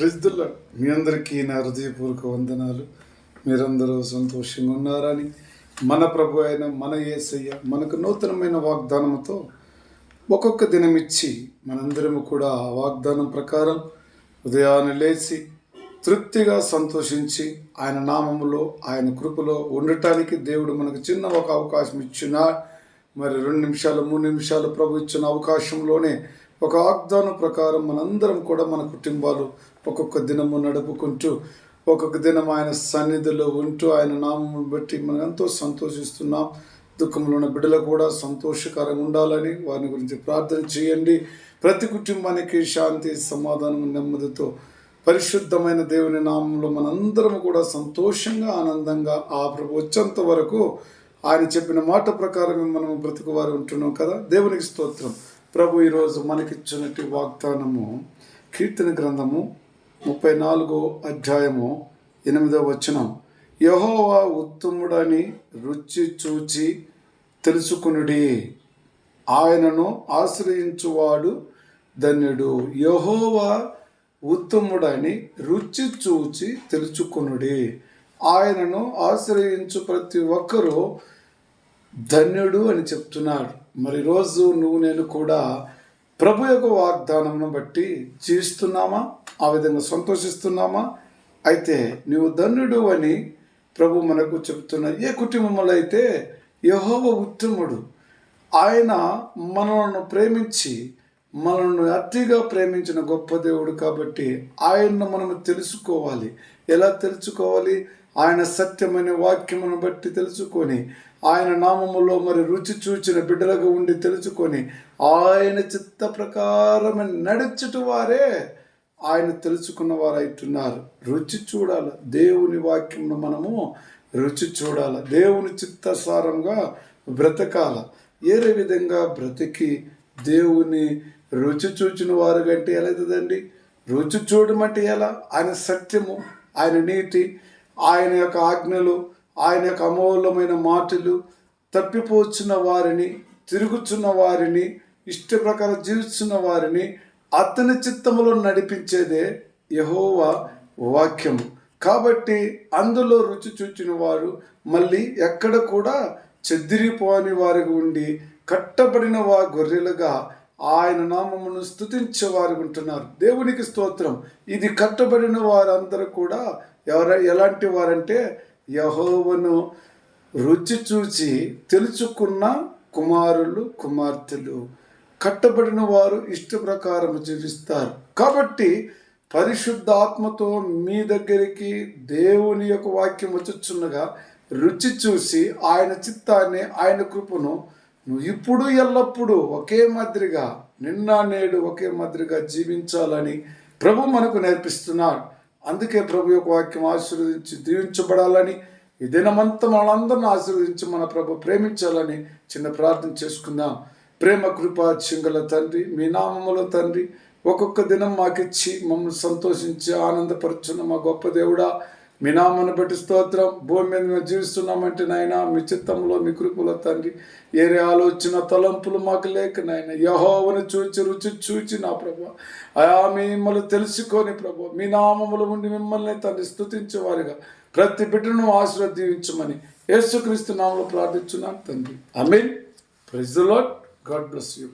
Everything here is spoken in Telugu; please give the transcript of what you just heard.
ప్రజల మీ అందరికీ నా హృదయపూర్వక వందనాలు. మీరందరూ సంతోషంగా ఉన్నారని మన ప్రభు అయిన మన యేసయ్య మనకు నూతనమైన వాగ్దానంతో ఒక్కొక్క దినం ఇచ్చి మనందరము కూడా ఆ వాగ్దానం ప్రకారం ఉదయాన్నే లేచి తృప్తిగా సంతోషించి ఆయన నామములో ఆయన కృపలో ఉండటానికి దేవుడు మనకు చిన్న ఒక అవకాశం ఇచ్చిన మరి రెండు నిమిషాలు మూడు నిమిషాలు ప్రభు ఇచ్చిన అవకాశంలోనే ఒక వాగ్దానం ప్రకారం మనందరం కూడా మన కుటుంబాలు ఒక్కొక్క దినము నడుపుకుంటూ ఒక్కొక్క దినం ఆయన సన్నిధిలో ఉంటూ ఆయన నామం బట్టి మనం ఎంతో సంతోషిస్తున్నాం. దుఃఖంలో ఉన్న బిడ్డలు కూడా సంతోషకరంగా ఉండాలని వారిని గురించి ప్రార్థన చేయండి. ప్రతి కుటుంబానికి శాంతి సమాధానం నెమ్మదితో పరిశుద్ధమైన దేవుని నామంలో మనందరం కూడా సంతోషంగా ఆనందంగా ఆ ప్రభు వచ్చేంత వరకు ఆయన చెప్పిన మాట ప్రకారం మనం బ్రతుకువారు ఉంటున్నాం కదా. దేవునికి స్తోత్రం. ప్రభు ఈరోజు మనకిచ్చినట్టు వాగ్దానము కీర్తన గ్రంథము ముప్పై నాలుగో అధ్యాయము ఎనిమిదో వచనం. యహోవా ఉత్తముడని రుచి చూచి తెలుసుకునుడి. ఆయనను ఆశ్రయించువాడు ధన్యుడు. యహోవా ఉత్తముడని రుచి చూచి తెలుసుకునుడి. ఆయనను ఆశ్రయించు ప్రతి ఒక్కరూ ధన్యుడు అని చెప్తున్నాడు మరి రోజు నువ్వు నేను కూడా ప్రభు యొక్క వాగ్దానంను బట్టి జీవిస్తున్నామా? ఆ విధంగా సంతోషిస్తున్నామా? అయితే నీవు ధన్యుడు అని ప్రభు మనకు చెప్తున్న ఏ కుటుంబంలో అయితే యహోవ ఉత్తముడు ఆయన మనలను ప్రేమించి మనల్ని అతిగా ప్రేమించిన గొప్ప దేవుడు కాబట్టి ఆయన్ను మనం తెలుసుకోవాలి. ఎలా తెలుసుకోవాలి? ఆయన సత్యమైన వాక్యమును బట్టి తెలుసుకొని ఆయన నామములో మరి రుచి చూచిన బిడ్డలుగా ఉండి తెలుసుకొని ఆయన చిత్త ప్రకారమని నడుచుట వారే ఆయన తెలుసుకున్న వారు రుచి చూడాలి. దేవుని వాక్యమును మనము రుచి చూడాలి. దేవుని చిత్తసారంగా బ్రతకాల. ఏరే విధంగా బ్రతికి దేవుని రుచి చూచిన వారు కంటే ఎలా అవుతుందండి రుచి చూడమంటే ఎలా? ఆయన సత్యము ఆయన నీతి ఆయన యొక్క ఆజ్ఞలు ఆయన యొక్క అమూల్యమైన మాటలు తప్పిపోచున్న వారిని తిరుగుచున్న వారిని ఇష్ట ప్రకారం జీవిస్తున్న వారిని అతని చిత్తములో నడిపించేదే యహోవా వాక్యం. కాబట్టి అందులో రుచి చూచిన వారు మళ్ళీ ఎక్కడ కూడా చెద్దిరిపోని వారికి ఉండి కట్టబడిన వా గొర్రెలుగా ఆయన నామమును స్థుతించే వారు ఉంటున్నారు. దేవునికి స్తోత్రం. ఇది కట్టబడిన వారందరూ కూడా ఎవర ఎలాంటి వారంటే యహోవను రుచి చూచి తెలుసుకున్న కుమారులు కుమార్తెలు. కట్టబడిన వారు ఇష్ట ప్రకారం జీవిస్తారు. కాబట్టి పరిశుద్ధాత్మతో మీ దగ్గరికి దేవుని యొక్క వాక్యం వచ్చుచున్నగా రుచి చూసి ఆయన చిత్తాన్ని ఆయన కృపను నువ్వు ఇప్పుడు ఎల్లప్పుడూ ఒకే మాదిరిగా నిన్న నేడు ఒకే మాదిరిగా జీవించాలని ప్రభు మనకు నేర్పిస్తున్నాడు. అందుకే ప్రభు యొక్క వాక్యం ఆశీర్వదించి దీవించబడాలని ఈ దినమంతా మనందరిని ఆశీర్వదించి మన ప్రభు ప్రేమించాలని చిన్న ప్రార్థన చేసుకుందాం. ప్రేమ కృప చింగల తండ్రి మీ నామములో తండ్రి ఒక్కొక్క దినం మాకిచ్చి మమ్మల్ని సంతోషించి ఆనందపరుచున్న మా గొప్ప దేవుడా మీ నామను బట్టి స్తోత్రం. భూమి మీద మేము జీవిస్తున్నామంటే నాయన మీ చిత్తంలో మీ కృపలో తండ్రి ఏరే ఆలోచన తలంపులు మాకు లేక నాయన. యహోవను చూచి రుచి చూచి నా ప్రభు. అయా మిమ్మల్ని తెలుసుకొని ప్రభు మీ నామములు ఉండి మిమ్మల్ని తండ్రి స్థుతించేవారుగా. ప్రతి బిడ్డను ఆశీర్వదించమని యేసుక్రీస్తు నామంలో ప్రార్థించున్నాను తండ్రి. I mean praise lord god bless you.